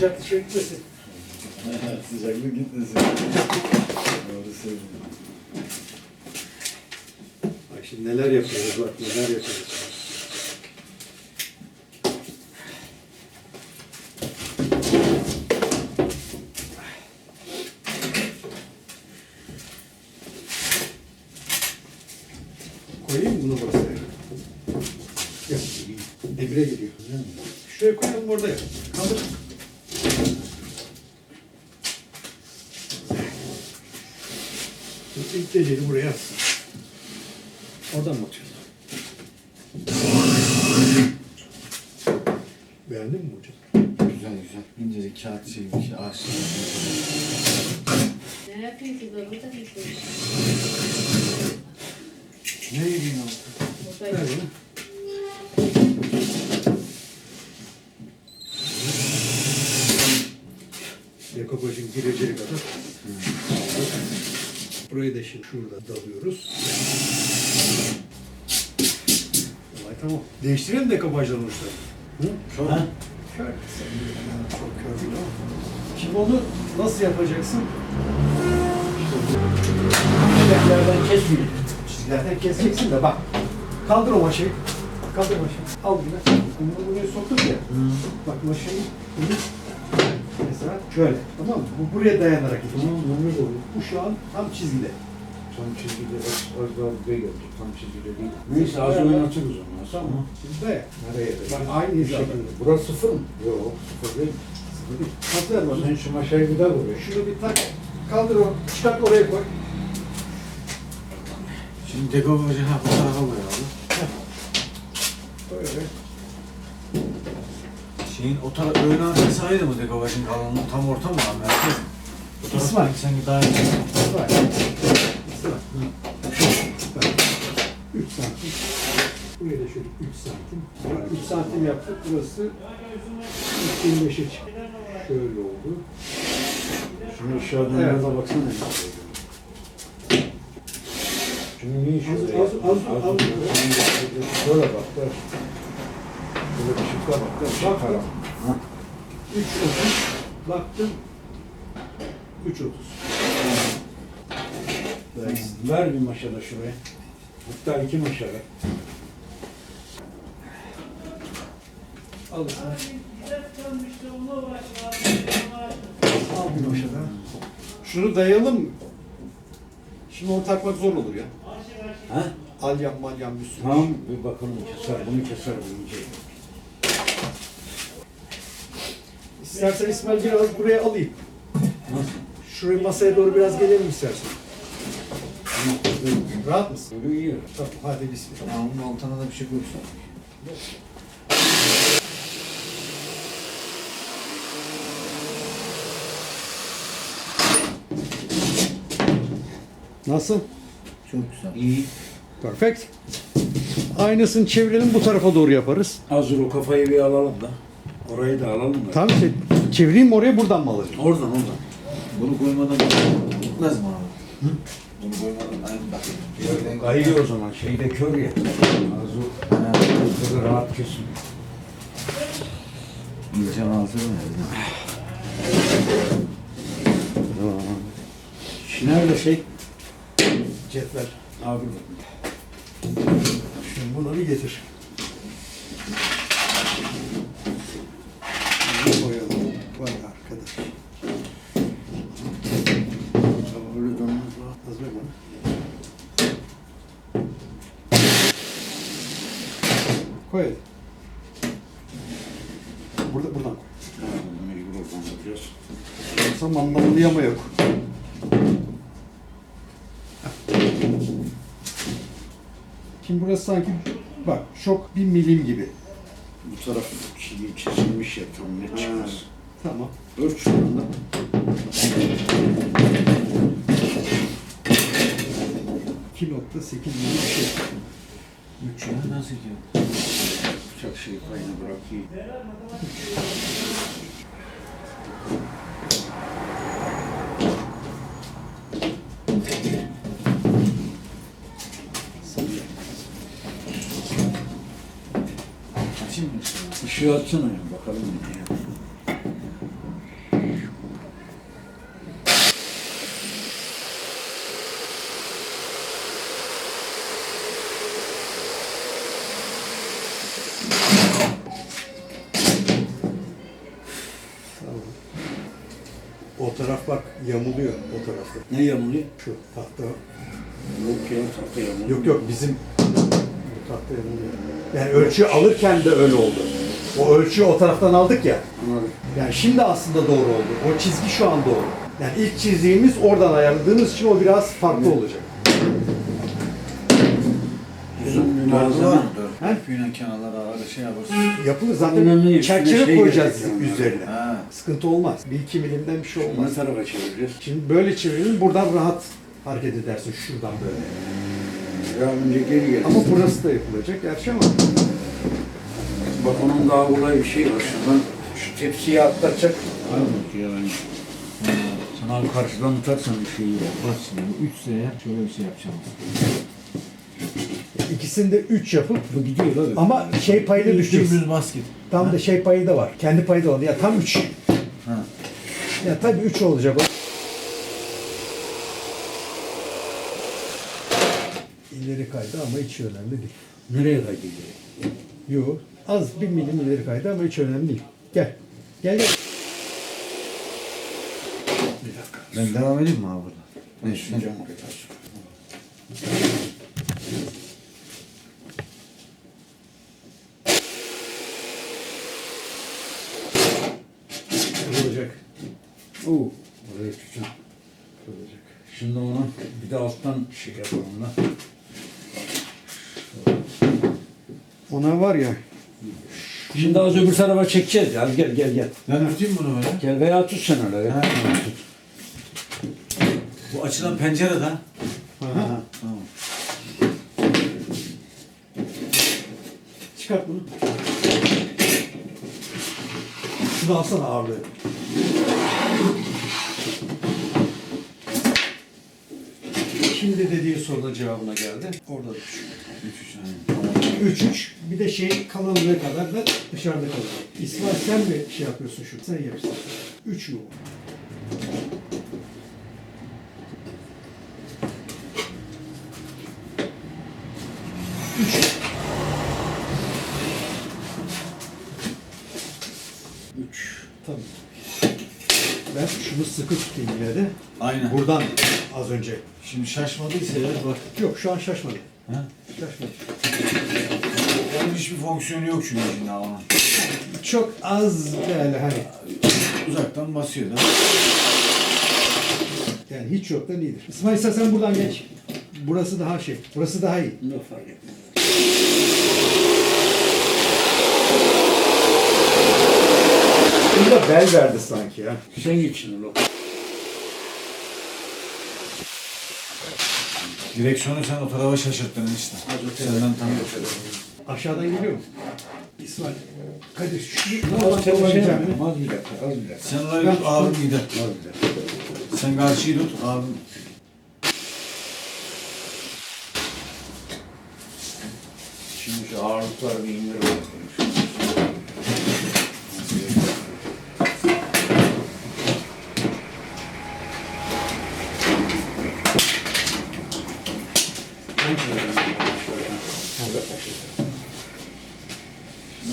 sıcak dışarı gitmesin. Sıcaklık gitmesin. Doğru söylüyorsun. Bak şimdi neler yapıyoruz bak neler yapıyoruz. Koyayım mı bunu masaya? Gel. Emre geliyor. Şuraya koyalım orada yap. Kaldır. Şimdi ilk geceli buraya atsın. Oradan mı atıyorsun? Beğendin mi hocam? Güzel güzel. İncecik kağıt şeymiş. Ağaçlar. Ki ben burada bekliyorum. Ne yedin o? Burada Ver yok. bunu. Dekopajın gireceği kadar. Burayı da şimdi şurada dalıyoruz. Olay tamam. Değiştirelim dekopajların uçları. Hı? Ha? Kör. Çok kör değil ama. Şimdi onu nasıl yapacaksın? Çiçeklerden kesmiyor. Çizgilerden keseceksin de bak. Kaldır o maşayı. Kaldır maşayı. Al bunu. Bunu buraya soktuk ya. Bak maşayı bunu mesela şöyle. Tamam mı? Bu buraya dayanarak gidecek. Tamam, ömür dolu. Bu şu an tam çizgide. Tam çizgide az, az daha buraya geldi. Tam çizgide değil. Neyse az oynatırız onu. Tamam. Şimdi dayan. Nereye? Bak aynı hizada. şekilde. Burası sıfır mı? Yok sıfır değil. Sıfır değil. Bak. Sen şu maşayı bir daha buraya. Şunu bir tak. Kaldır o. Çıkart oraya koy. Şimdi dekopajı ha bu tarafa koyalım. Böyle. Şeyin o taraf ön arkası aynı mı dekopajın kalınlığı tam orta mı lan merkez mi? O taraf İsmail. sanki daha iyi. Bak. 3 santim. Buraya da şöyle 3 santim. 3 santim yaptık. Burası 3.25'e çıktı. Şöyle oldu. Şunu aşağıdan Evet. evet. da baksana. Şimdi niye şu? Az- az- az- az- Şöyle bak. Bak. Böyle ışıkla bak. Bak. Bak. Bak. Ha. 3.30. Baktım. 3.30. Ver, ver bir maşada şuraya. Hatta iki maşada. Al sen. Al bir. Şunu dayayalım mı? Şimdi onu takmak zor olur ya. Ha? Alyam malyam bir sürü. Tamam bir bakalım keser. Bunu keser bu ince. İstersen İsmail biraz buraya alayım. Nasıl? Şuraya masaya doğru biraz gelelim istersen. Tamam. Rahat mısın? böyle iyi. Tamam hadi bismillah. Ama bunun altına da bir şey koyursun. Nasıl? Çok güzel. İyi. Perfect. Aynısını çevirelim bu tarafa doğru yaparız. Hazır o kafayı bir alalım da. Orayı da alalım da. Tamam işte çevireyim oraya buradan mı alacağım? Oradan oradan. Bunu koymadan gitmez mi abi? Hı? Bunu koymadan aynı bak. Kayıyor o zaman. Şeyde kör ya. Hazır. Ha, Böyle rahat kesin. İnce ağzı mı? Nerede şey? Cetvel. Abi Şimdi bunu bir getir. Bunu koyalım. Vay arkadaş. öyle dönmez lan. Az ver bana. Koy hadi. Burada, buradan koy. Ha, Mecbur oradan yapacağız. Yoksa mandalıyama yok. Şimdi burası sanki bak şok bir milim gibi. Bu taraf çizgi çizilmiş ya tam net çıkmaz. Tamam. Ölç şunu da. İki nokta sekiz milim bir şey. Üç ya nasıl ki? Bıçak şey payını bırakayım. Işığı açsana ya bakalım ne ya. O taraf bak yamuluyor o tarafta. Ne yamuluyor? Şu tahta. Yok ya tahta yamuluyor. Yok yok bizim bu tahta yamuluyor. Yani ölçü alırken de öyle oldu. O ölçüyü o taraftan aldık ya. Anladım. Yani şimdi aslında doğru oldu. O çizgi şu an doğru. Yani ilk çizdiğimiz oradan ayarladığımız için o biraz farklı olacak. Uzun var mı? He? Yine kenarlara arada şey yaparsın. Yapılır zaten Önemli çerçeve şey koyacağız üzerine. Ha. Sıkıntı olmaz. Bir iki milimden bir şey olmaz. Ne tarafa çevireceğiz? Şimdi böyle çevirelim buradan rahat hareket edersin şuradan böyle. Ya önce geri gel. Ama burası da yapılacak gerçi ama Bak onun daha kolay bir şey var. Şuradan şu tepsiyi atlatacak. Aynen yani. Sen abi karşıdan tutarsan bir şeyi Bak şimdi 3 sene şöyle bir şey yapacağım. ikisini de 3 yapıp Bu gidiyor abi. ama şey payıyla düşeceğiz. Dümdüz basket. Tam da şey payı da var. Kendi payı da var. Ya tam 3. Ha. Ya tabii 3 olacak o. İleri kaydı ama hiç önemli değil. Nereye kaydediyor? Yok. Az bir milim ileri kaydı ama hiç önemli değil. Gel. Gel gel. Bir dakika. Ben devam edeyim mi abi burada? Ben şu camı kapatsın. Olacak. Oo, buraya tutacağım. Olacak. Şimdi onu bir de alttan şey yapalım da. Ona var ya. Şimdi az öbür tarafa çekeceğiz ya. Gel gel gel. Ben tutayım bunu böyle. Gel veya tut sen öyle ya. Ha. Bu açılan pencereden. Aha. Tamam. Çıkart bunu. Şunu alsana ağırlığı. Şimdi dediği sorunun cevabına geldi. Orada. 3 3 yani. 3-3 bir de şey kalınlığı kadar da dışarıda kalıyor. İsmail sen mi şey yapıyorsun şu? Sen yapıyorsun. 3 mu? Üç. Üç. Tamam. Ben şunu sıkı tutayım yine de. Aynen. Buradan az önce. Şimdi şaşmadıysa eğer bak. Yok şu an şaşmadı. Ha? Hiçbir fonksiyonu yok çünkü şimdi onun. Çok az yani hani Uzaktan basıyor da. yani hiç yoktan iyidir. İsmail sen buradan geç. Burası daha şey. Burası daha iyi. Ne fark etmez. Bunda bel verdi sanki ya. Sen git şimdi Direksiyonu sen o tarafa şaşırttın işte. Senden tanıyorum. Aşağıdan geliyor mu? İsmail. Kadir şu normal şey? Az bir dakika, az bir dakika. Sen orayı tut abim gider. Az bir dakika. Sen karşıyı tut abim. Şimdi şu ağırlıkları bir indir bakalım.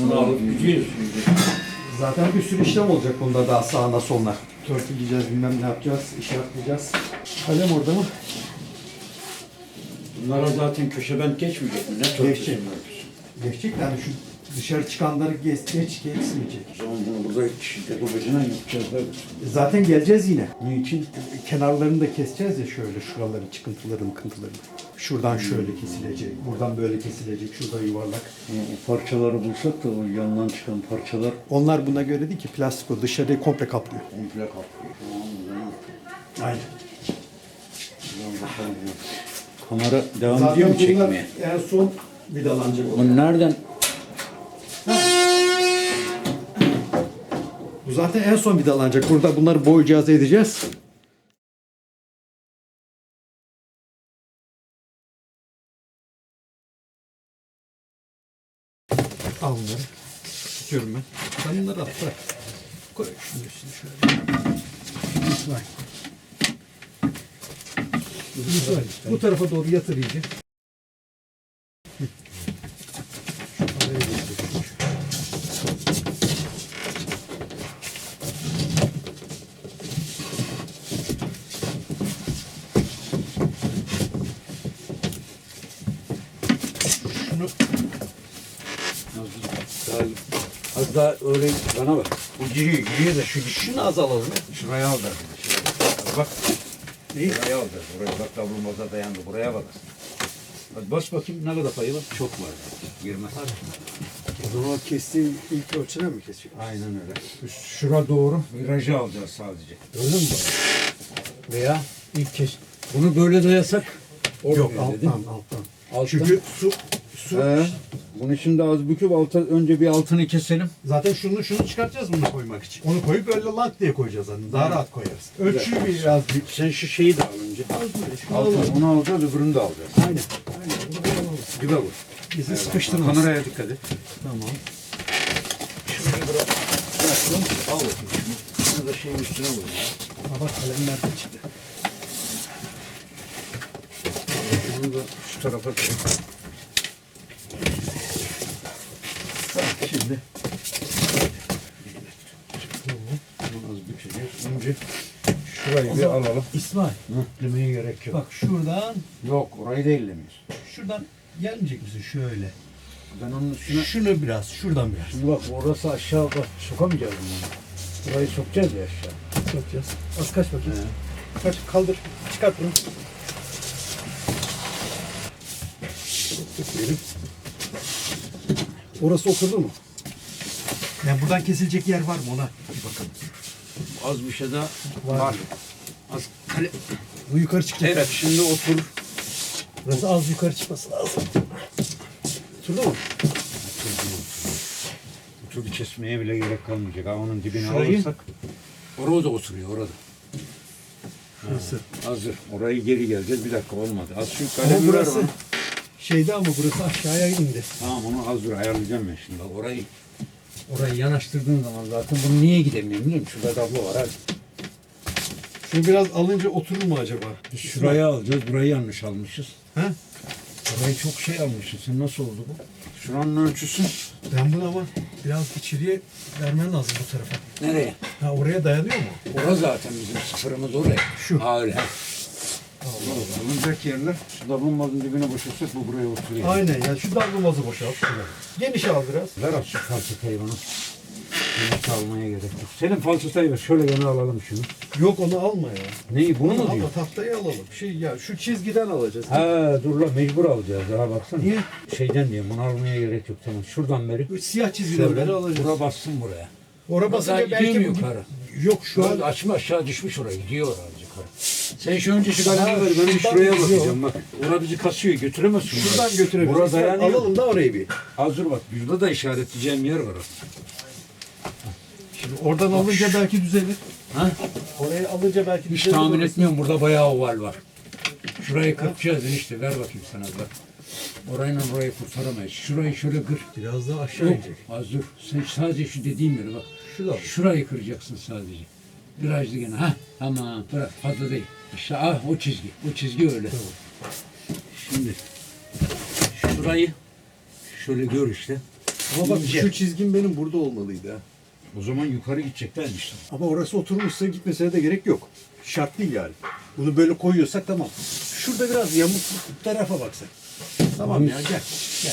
Bunu alıp gidiyoruz şimdi. Zaten bir sürü işlem olacak bunda daha sağına soluna. Törpüleyeceğiz, bilmem ne yapacağız, işaretleyeceğiz. Kalem orada mı? Bunlara zaten köşe bent geçmeyecek mi? Ne Geçecek. törpüsün Geçecek yani şu dışarı çıkanları geç, geç geçmeyecek. O zaman bunu burada şiddet obacına yapacağız. Zaten geleceğiz yine. Niçin? Kenarlarını da keseceğiz ya şöyle şuraların çıkıntıları mıkıntılarını. Şuradan şöyle kesilecek, buradan böyle kesilecek, şurada yuvarlak. O parçaları bulsak da o yandan çıkan parçalar Onlar buna göre değil ki plastik o dışarıyı komple kaplıyor. komple kaplıyor. Tamam o zaman. Aynen. Bakalım. Kamera devam ediyor mu bunlar çekmeye? en son vidalanacak o. Bunu nereden? Bu zaten en son vidalanacak. Burada bunları boyayacağız, edeceğiz. Al bunları. istiyorum ben. Sen bunları at bırak. Koy şunu üstüne şöyle. İsmail. Bu tarafa doğru yatır iyice. Hı. Şu araya getir. Şunu Az daha öyle bana bak. Bu giriyor, giriyor da şu şunu az alalım. şuraya al da. Şuraya. Bak. İyi. Buraya al da. Buraya bak davulmaza dayandı. Buraya bak. Hadi bas bakayım ne kadar payı var? Çok var. Girmez. O zaman kestiğin ilk ölçüne mi kesiyor? Aynen öyle. Şura doğru virajı alacağız sadece. Öyle mi? Veya ilk kes. Bunu böyle dayasak Yok alttan alttan. Alttan. Çünkü su su He. Bunu şimdi az büküp alta, önce bir altını keselim. zaten şunu şunu çıkartacağız bunu koymak için. Onu koyup öyle lank diye koyacağız hani. Daha rahat koyarız. Ölçüyü biraz büyük. Sen şu şeyi de al önce. Şunu Altını, onu alacağız öbürünü de alacağız. Aynen. Aynen. Bunu alalım. Dibe vur. Bizi sıkıştırmaz. Kameraya dikkat et. Tamam. Şurayı bırak. Bıraktım. Al bakayım şunu. Şunu da şeyin üstüne vur. Ha bak kalemler de çıktı. Bunu da şu tarafa koy. Tamam, şimdi. Bunu az bükeceğiz. Önce şurayı bir alalım. İsmail. Demeye gerek yok. Bak şuradan Yok orayı da ellemiyoruz. şuradan gelmeyecek misin şöyle? Ben onun üstüne... Şunu biraz, şuradan biraz. Şimdi bak orası aşağı bak sokamayacağız bunu. Burayı sokacağız ya aşağı. Sokacağız. Az kaç bakayım. Kaç kaldır. Çıkart bunu. Orası oturdu mu? Yani buradan kesilecek yer var mı ona? Bir bakalım. Az bir şey daha Var. var. Az kale... Bu yukarı çıkacak. Evet şimdi otur. Burası az yukarı çıkması lazım. Oturdu mu? Oturdu kesmeye bile gerek kalmayacak. Ha onun dibine Şurayı- alırsak. Orada oturuyor orada. Burası. Hazır. Orayı geri geleceğiz. Bir dakika olmadı. Az şu Ama kalemi ver burası bana. Şeyde ama burası aşağıya indi. Tamam onu az dur ayarlayacağım ben şimdi. Bak Orayı orayı yanaştırdığın zaman zaten bunu niye gidemiyorum biliyor musun? Şurada tablo var hadi. Şunu biraz alınca oturur mu acaba? Biz şurayı alacağız. Burayı yanlış almışız. He? Burayı çok şey almışız. Sen nasıl oldu bu? Şuranın ölçüsü. Ben bunu ama biraz içeriye vermen lazım bu tarafa. Nereye? Ha oraya dayanıyor mu? Orası zaten bizim sıfırımız oraya. Şu. Ha öyle. Alınacak yerler. Şu davlumbazın dibine boşaltsak bu buraya oturuyor. Aynen ya şu darbumbazı boşalt. Geniş al biraz. Ver az şu falsatayı bana. Bunu almaya gerek yok. Senin falsatayı ver. Şöyle gene alalım şunu. Yok onu alma ya. Neyi bunu mu Alma diyor? tahtayı alalım. Şey ya şu çizgiden alacağız. Ha dur la mecbur alacağız daha baksana. Niye? Şeyden diye bunu almaya gerek yok tamam. Şuradan beri. Bu siyah çizgiden beri alacağız. bura bassın buraya. Ora Daha basınca belki bu yukarı? Yok şu an açma aşağı düşmüş oraya. Gidiyor oraya. Sen şu önce şu Ha, ver. Ben bir şuraya gidiyor. bakacağım bak. Orada bizi kasıyor. Götüremezsin. şuradan götürebiliriz. Burada dayanıyor. Alalım da orayı bir. Az dur bak. Burada da işaretleyeceğim yer var. Şimdi oradan alınca belki düzelir. Ha? Orayı alınca belki Hiç düzelir. tahmin orası. etmiyorum. Burada bayağı oval var. Şurayı kırpacağız işte. Ver bakayım sana bak. Orayla orayı kurtaramayız. Şurayı şöyle kır. Biraz daha aşağı Yok. inecek. Az dur. Sen sadece şu dediğim yere bak. Şurada. Şurayı kıracaksın sadece. Virajlı gene. Ha tamam. Bırak fazla değil. Aşağı ah, o çizgi. O çizgi öyle. Şimdi şurayı şöyle gör işte. Ama bak İnce. şu çizgim benim burada olmalıydı ha. O zaman yukarı gideceklermiş. Ama orası oturmuşsa gitmesine de gerek yok. Şart değil yani. Bunu böyle koyuyorsak tamam. Şurada biraz yamuk tarafa baksak. Tamam ya gel.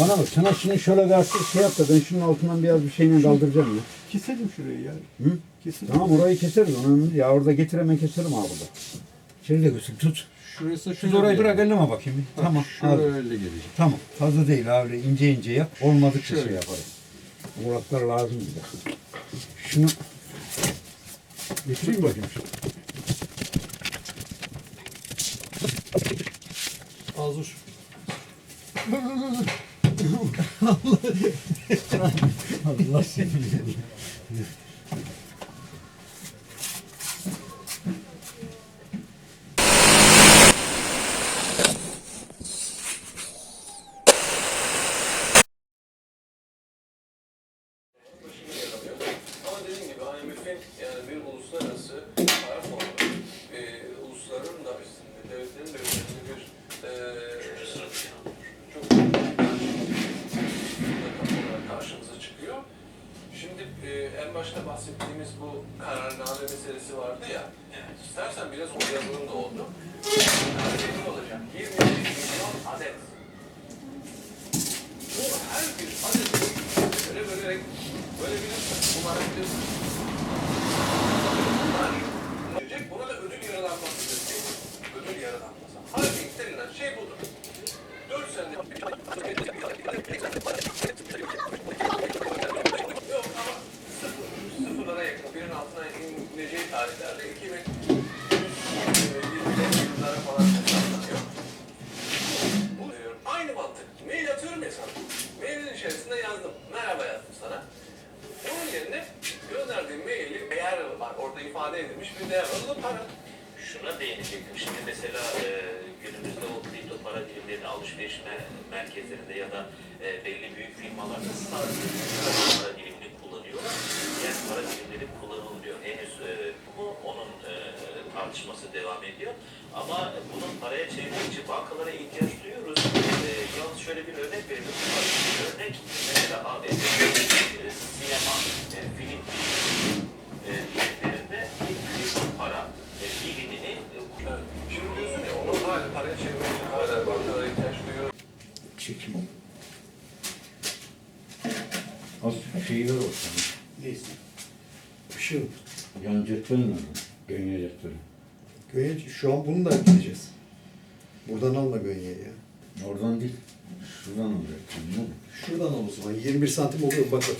Bana bak sana şunu şöyle bir artık şey yap da ben şunun altından biraz bir şeyle kaldıracağım ya. Keselim şurayı ya. Hı? Keselim. Tamam orayı keseriz. Onu. Ya orada getir hemen keserim abi burada. İçeri de götür tut. Şurası Siz orayı bırak elleme bakayım. bir. Tamam. Şöyle gelecek. Tamam. Fazla değil abi. ince ince yap. Olmadıkça Şöyle. şey yaparım. Muratlar lazım bize. Şunu Getireyim bakayım. Az dur. Allah seni. Şimdi e, en başta bahsettiğimiz bu kararname meselesi vardı ya. Evet. İstersen biraz o yazılım da oldu. Hareketim olacak. 20 milyon adet. Bu her bir adet böyle bölerek böyle bir numara biliyorsun. Bunlar. Buna da ödül yaralanması diyecek. Ödül yaralanması. Hareket denilen şey budur. 4 senede ineceği tarihlerde 2000 yıllara falan hesaplanıyor. Bu diyorum, aynı mantık. Mail atıyorum ya. Mailin içerisinde yazdım. Merhaba yazdım sana. Onun yerine gönderdiğim maili değer. Orada ifade edilmiş bir değer var. O para. Şuna değinecektim. Şimdi mesela e, günümüzde o kripto para dilimlerini alışveriş me- merkezlerinde ya da e, belli büyük firmalarda sadece para dilimini kullanıyorlar. Diğer para dilimleri kullanılmıyor. Henüz e, bu onun e, tartışması devam ediyor. Ama bunun paraya çevirmek için bankalara ihtiyaç duyuyoruz. E, yalnız şöyle bir örnek verelim. Bir örnek mesela abi e, sinema, e, film e, dilimlerinde bir kripto para e, e, Evet. Şimdi diyorsun ya onun hala paraya çevirmek için hala bankalara ihtiyaç duyuyor. Çekim. Az şeyler olsun. Neyse. Işığı. Yan cetvelin mi? Gönye cetveli. Gönye, şu an bunu da gideceğiz. Buradan alma Gönye'yi ya. Oradan değil. Şuradan alacaksın. Ne? Şuradan al o zaman. 21 santim oluyor bak bak.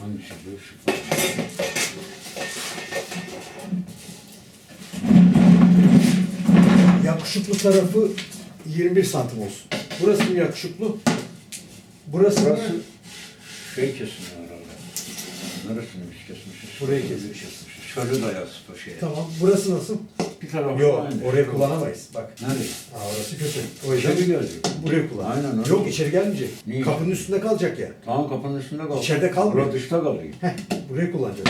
Hangisi bu? Şu. Yakışıklı tarafı 21 santim olsun. Burası mı yakışıklı? Burası, mı? Burası şey kesin herhalde. Neresini biz kesmişiz? Burayı kesmişiz. kesmişiz. Çölü de o şeye. Tamam. Burası nasıl? Bir tarafı Yok. aynı. Oraya kullanamayız. Bak. Nereye? Aa, orası kötü. O yüzden İçeri gelecek. buraya kullan. Aynen öyle. Yok içeri gelmeyecek. Niye? Kapının üstünde kalacak ya. Tamam kapının üstünde kalıyor. İçeride kalmıyor. Burası dışta kalıyor. Heh, buraya kullanacağız.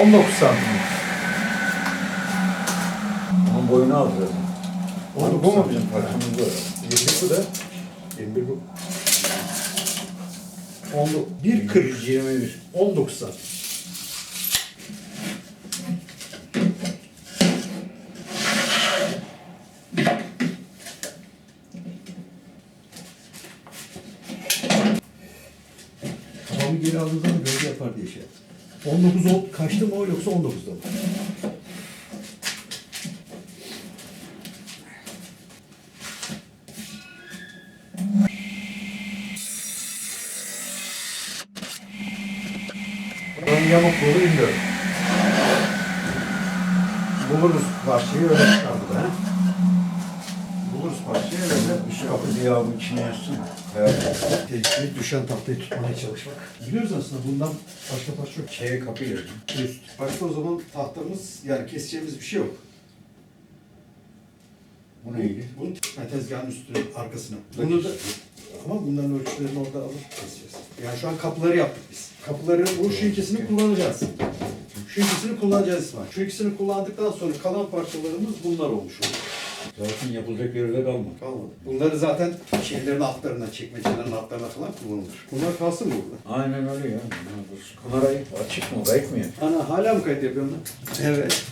19 santim. Onun boyunu alacağız. Onun bu mu bizim parçamız bu? 21 bu da. 21 bu. 1 40 21 19 santim. Geri aldığım zaman gölge yapar diye şey yaptım. 19 ol, kaçtı mı o yoksa 19'da mı? Ben yamuk bunu bilmiyorum. Buluruz parçayı öyle çıkar bu da. Buluruz parçayı öyle Üst kapı diye abi içine yazsın. Evet. Tehlikeli düşen tahtayı tutmaya çalışmak. Biliyoruz aslında bundan başka parça yok. Şeye kapı yazın. Üst. Başka o zaman tahtamız yani keseceğimiz bir şey yok. Bu neydi? Bunu ha, tezgahın üstüne, arkasına. Bunu da ama bunların ölçülerini orada alıp keseceğiz. Yani şu an kapıları yaptık biz. Kapıları bu şu ikisini kullanacağız. Şu ikisini kullanacağız İsmail. Şu ikisini kullandıktan sonra kalan parçalarımız bunlar olmuş olur. Zaten yapılacak yerde kalmadı. Kalmadı. Bunları zaten şeylerin altlarına, çekmecelerin altlarına falan kullanılır. Bunlar kalsın mı burada? Aynen öyle ya. Kamerayı açık mı? Kayıt mı ya? Ana hala mı kayıt yapıyorsun lan? Evet.